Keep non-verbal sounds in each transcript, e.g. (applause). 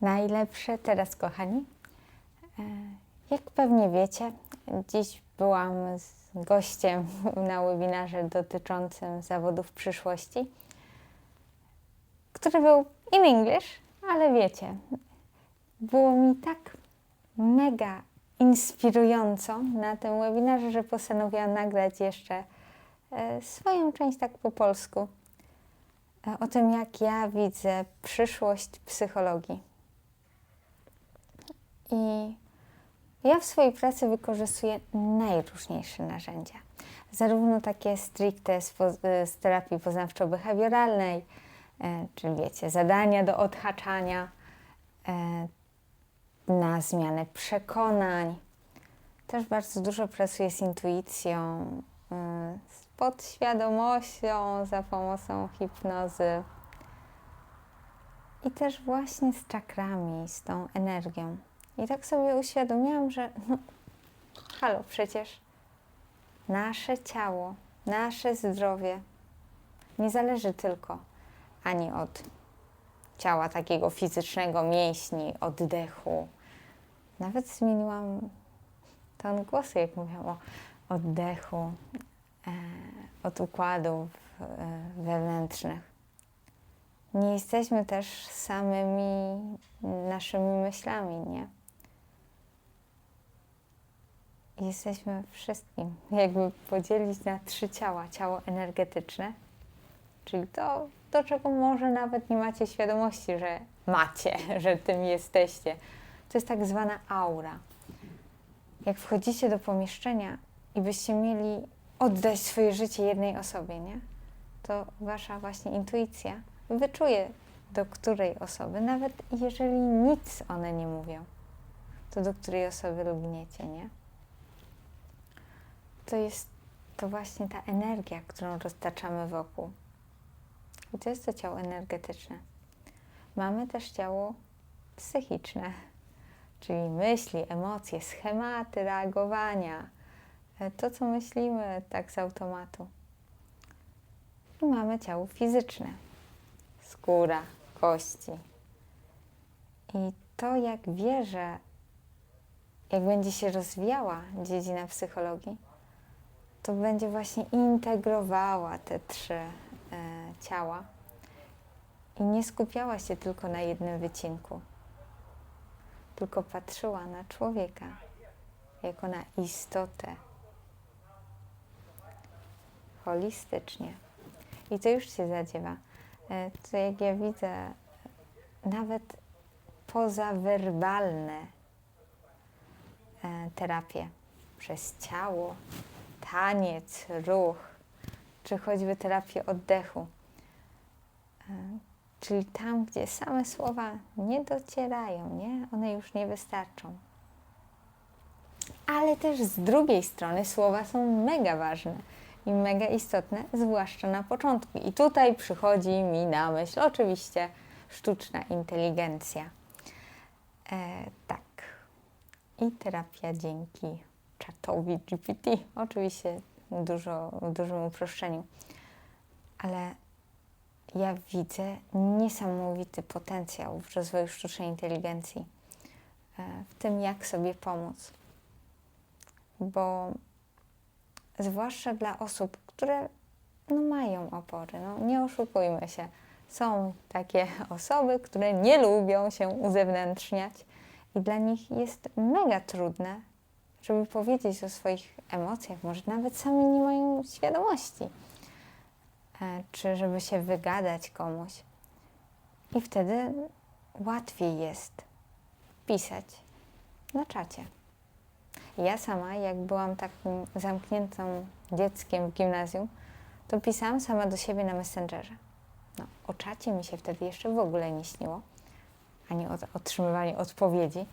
najlepsze teraz, kochani. E, Jak pewnie wiecie, dziś byłam z gościem (laughs) na webinarze dotyczącym zawodów przyszłości, który był in English, ale wiecie, było mi tak mega inspirująco na tym webinarze, że postanowiłam nagrać jeszcze e, swoją część tak po polsku e, o tym, jak ja widzę przyszłość psychologii. I ja w swojej pracy wykorzystuję najróżniejsze narzędzia. Zarówno takie stricte z, z terapii poznawczo-behawioralnej, e, czyli wiecie, zadania do odhaczania, e, na zmianę przekonań. Też bardzo dużo pracuję z intuicją, e, z podświadomością za pomocą hipnozy i też właśnie z czakrami, z tą energią. I tak sobie uświadomiłam, że no, halo, przecież nasze ciało, nasze zdrowie nie zależy tylko ani od ciała takiego fizycznego, mięśni, oddechu. Nawet zmieniłam ton głosu, jak mówiłam o oddechu, e, od układów e, wewnętrznych. Nie jesteśmy też samymi naszymi myślami, nie? Jesteśmy wszystkim. Jakby podzielić na trzy ciała. Ciało energetyczne, czyli to, do czego może nawet nie macie świadomości, że macie, (laughs) że tym jesteście. To jest tak zwana aura. Jak wchodzicie do pomieszczenia i byście mieli oddać swoje życie jednej osobie, nie? To wasza właśnie intuicja wyczuje, do której osoby, nawet jeżeli nic one nie mówią, to do której osoby lubniecie, nie? To jest to właśnie ta energia, którą roztaczamy wokół. I to jest to ciało energetyczne. Mamy też ciało psychiczne, czyli myśli, emocje, schematy reagowania, to co myślimy tak z automatu. I mamy ciało fizyczne, skóra, kości. I to, jak wierzę, jak będzie się rozwijała dziedzina psychologii, to będzie właśnie integrowała te trzy e, ciała i nie skupiała się tylko na jednym wycinku, tylko patrzyła na człowieka jako na istotę holistycznie. I to już się zadziewa. E, To jak ja widzę nawet pozawerbalne e, terapie przez ciało, taniec, ruch, czy choćby terapię oddechu. E, Czyli tam, gdzie same słowa nie docierają, nie? One już nie wystarczą. Ale też z drugiej strony słowa są mega ważne i mega istotne, zwłaszcza na początku. I tutaj przychodzi mi na myśl oczywiście sztuczna inteligencja. E, tak. I terapia dzięki czatowi GPT. Oczywiście dużo, w dużym uproszczeniu. Ale ja widzę niesamowity potencjał w rozwoju sztucznej inteligencji, e, w tym jak sobie pomóc. Bo zwłaszcza dla osób, które no, mają opory, no, nie oszukujmy się, są takie (laughs) osoby, które nie lubią się uzewnętrzniać i dla nich jest mega trudne, żeby powiedzieć o swoich emocjach, może nawet sami nie mają świadomości e, czy żeby się wygadać komuś. I wtedy łatwiej jest pisać na czacie. Ja sama, jak byłam takim zamkniętym dzieckiem w gimnazjum, to pisałam sama do siebie na Messengerze. No, o czacie mi się wtedy jeszcze w ogóle nie śniło, ani o otrzymywaniu odpowiedzi,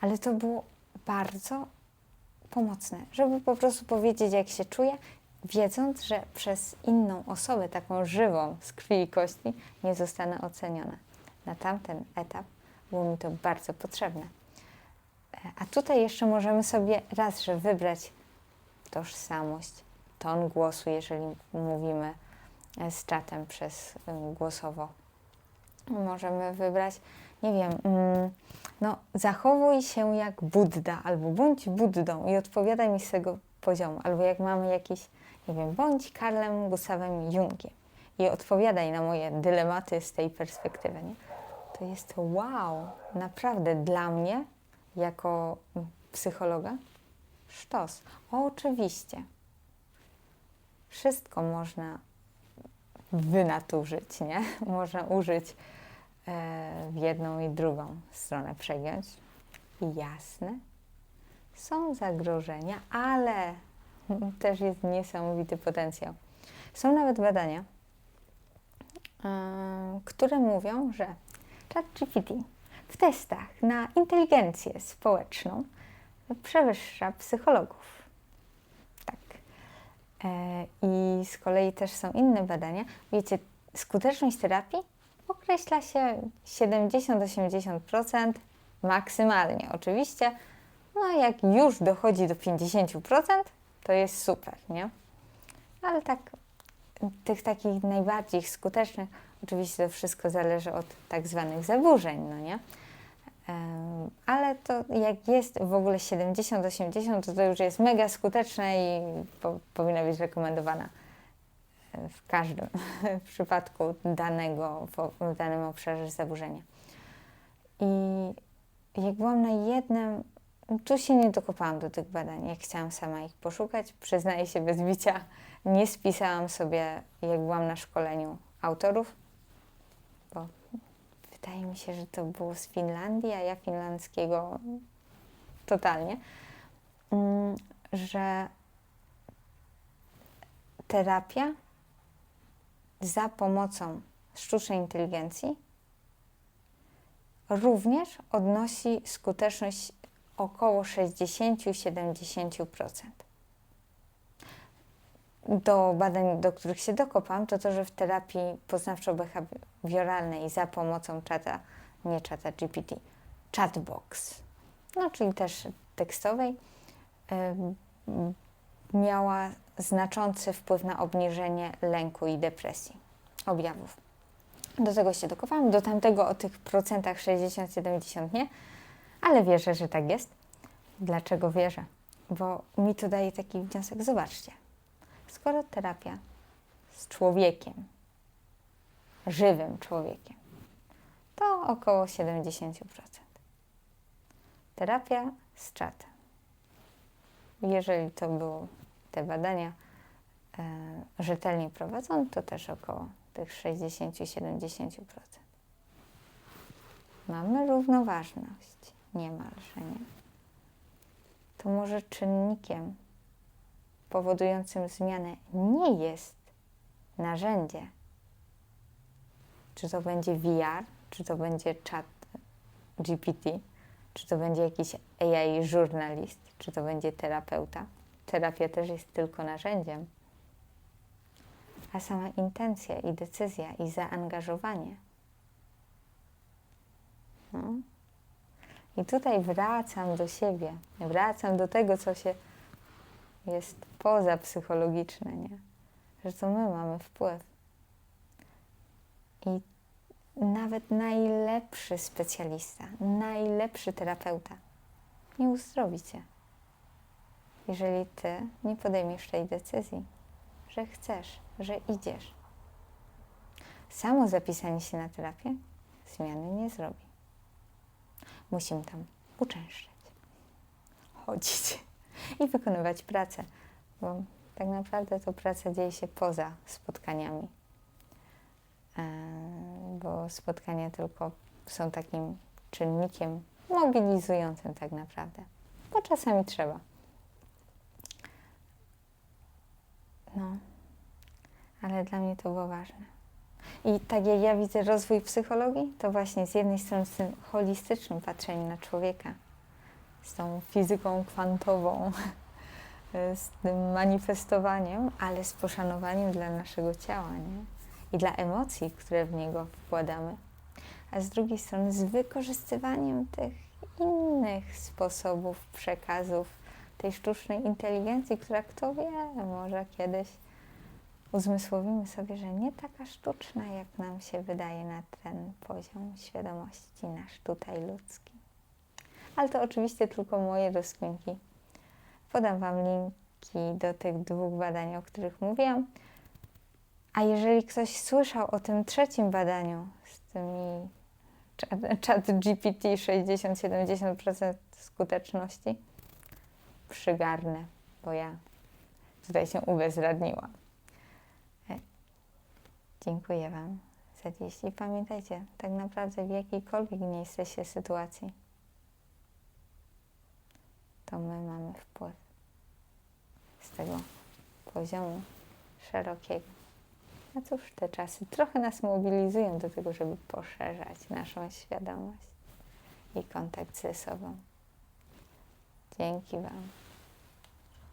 ale to było bardzo pomocne, żeby po prostu powiedzieć, jak się czuję, wiedząc, że przez inną osobę, taką żywą, z krwi i kości, nie zostanę oceniona. Na tamten etap było mi to bardzo potrzebne. E, A tutaj jeszcze możemy sobie raz, że wybrać tożsamość, ton głosu, jeżeli mówimy e, z czatem przez e, głosowo możemy wybrać, nie wiem, mm, no zachowuj się jak Budda, albo bądź Buddą i odpowiadaj mi z tego poziomu, albo jak mamy jakiś, nie wiem, bądź Karlem Gustawem Jungiem i odpowiadaj na moje dylematy z tej perspektywy, nie? To jest wow, naprawdę dla mnie, jako psychologa, sztos. Oczywiście, wszystko można wynaturzyć, nie? (laughs) Można użyć w jedną i drugą stronę przegiąć. Jasne. Są zagrożenia, ale (laughs) też jest niesamowity potencjał. Są nawet badania, e, które mówią, że ChatGPT w testach na inteligencję społeczną przewyższa psychologów. Tak. E, I z kolei też są inne badania. Wiecie, skuteczność terapii określa się 70-80% maksymalnie oczywiście. No jak już dochodzi do 50%, to jest super, nie? Ale tak, tych takich najbardziej skutecznych, oczywiście to wszystko zależy od tak zwanych zaburzeń, no nie? Ale to jak jest w ogóle 70-80, to to już jest mega skuteczne i po, powinna być rekomendowana w każdym (laughs) przypadku danego, w danym obszarze zaburzenia. I jak byłam na jednym, tu się nie dokopałam do tych badań, jak chciałam sama ich poszukać, przyznaję się bez bicia, nie spisałam sobie, jak byłam na szkoleniu autorów, bo wydaje mi się, że to było z Finlandii, a ja finlandzkiego totalnie, mm, że terapia za pomocą sztucznej inteligencji również odnosi skuteczność około 60-70% do badań, do których się dokopam, to to, że w terapii poznawczo-behawioralnej za pomocą czata, nie czata GPT, chatbox, no czyli też tekstowej, miała znaczący wpływ na obniżenie lęku i depresji, objawów. Do tego się dokopałam, do tamtego o tych procentach 60-70 nie, ale wierzę, że tak jest. Dlaczego wierzę? Bo mi to daje taki wniosek, zobaczcie, skoro terapia z człowiekiem, żywym człowiekiem, to około 70%. Terapia z czatem. Jeżeli to było te badania e, rzetelnie prowadzone, to też około tych 60-70%. Mamy równoważność niemalże, nie? To może czynnikiem powodującym zmianę nie jest narzędzie. Czy to będzie VR, czy to będzie chat GPT, czy to będzie jakiś AI żurnalist, czy to będzie terapeuta. Terapia też jest tylko narzędziem. A sama intencja i decyzja i zaangażowanie. No. I tutaj wracam do siebie, wracam do tego, co się jest pozapsychologiczne, nie? Że to my mamy wpływ. I nawet najlepszy specjalista, najlepszy terapeuta nie uzdrowi cię, jeżeli ty nie podejmiesz tej decyzji, że chcesz, że idziesz. Samo zapisanie się na terapię zmiany nie zrobi. Musimy tam uczęszczać, chodzić i wykonywać pracę, bo tak naprawdę to praca dzieje się poza spotkaniami, e, bo spotkania tylko są takim czynnikiem mobilizującym tak naprawdę, bo czasami trzeba. No, ale dla mnie to było ważne. I tak jak ja widzę rozwój psychologii, to właśnie z jednej strony z tym holistycznym patrzeniem na człowieka, z tą fizyką kwantową, (laughs) z tym manifestowaniem, ale z poszanowaniem dla naszego ciała nie? i dla emocji, które w niego wkładamy. A z drugiej strony z wykorzystywaniem tych innych sposobów przekazów tej sztucznej inteligencji, która kto wie, może kiedyś uzmysłowimy sobie, że nie taka sztuczna, jak nam się wydaje na ten poziom świadomości nasz tutaj ludzki. Ale to oczywiście tylko moje rozkminki. Podam Wam linki do tych dwóch badań, o których mówiłam. A jeżeli ktoś słyszał o tym trzecim badaniu z tymi chat- chat GPT 60-70% skuteczności, przygarnę, bo ja tutaj się ubezradniłam. E, Dziękuję Wam za dziś i pamiętajcie, tak naprawdę w jakiejkolwiek nie jesteście sytuacji, to my mamy wpływ z tego poziomu szerokiego. A cóż, te czasy trochę nas mobilizują do tego, żeby poszerzać naszą świadomość i kontakt ze sobą. Dzięki Wam.